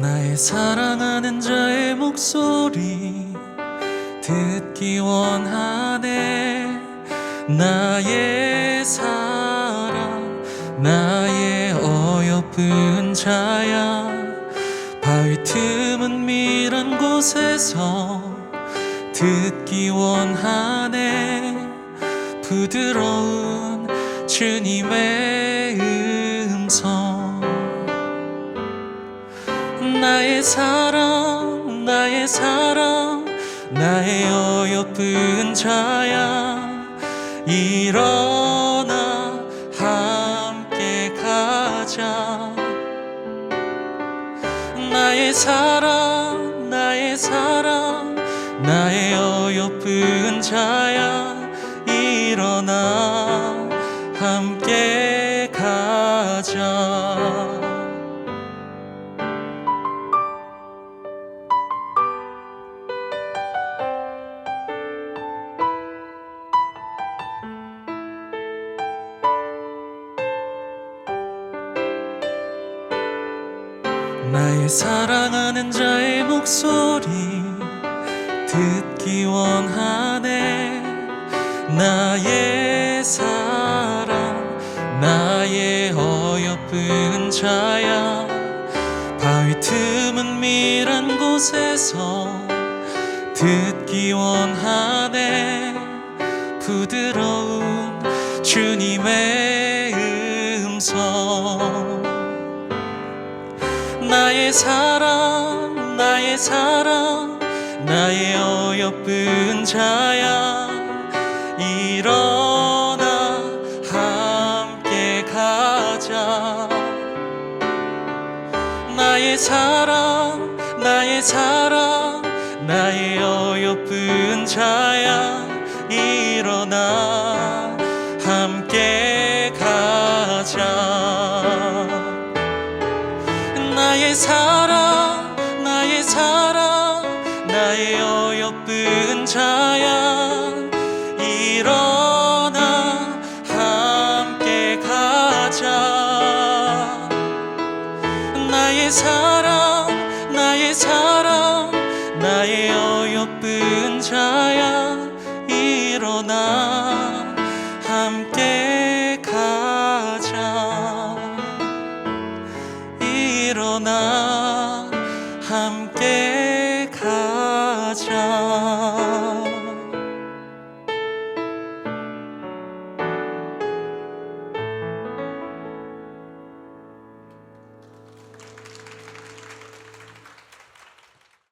나의 사랑하는 자의 목소리 듣기 원하네. 나의 사랑 나의 어여쁜 자야. 바위 틈은 미란 곳에서 듣기 원하네. 부드러운 주님의 나의 사랑 나의 사랑 나의 어여쁜 자야. 일어나 함께 가자. 나의 사랑 나의 사랑 나의 어여쁜 자야. 일어나 나의 사랑하는 자의 목소리 듣기 원하네. 나의 사랑 나의 어여쁜 자야. 바위 틈은 미란 곳에서 듣기 원하네. 부드러운 주님의 음성 나의 사랑 나의 사랑 나의 어여쁜 자야. 일어나 함께 가자. 나의 사랑 나의 사랑 나의 어여쁜 자야. 일어나 나의 사랑 나의 사랑 나의 어여쁜 자야 일어나 함께 가자. 나의 사랑 나의 사랑 나의 어여쁜 자야 일어나 함께 일어나 함께 가자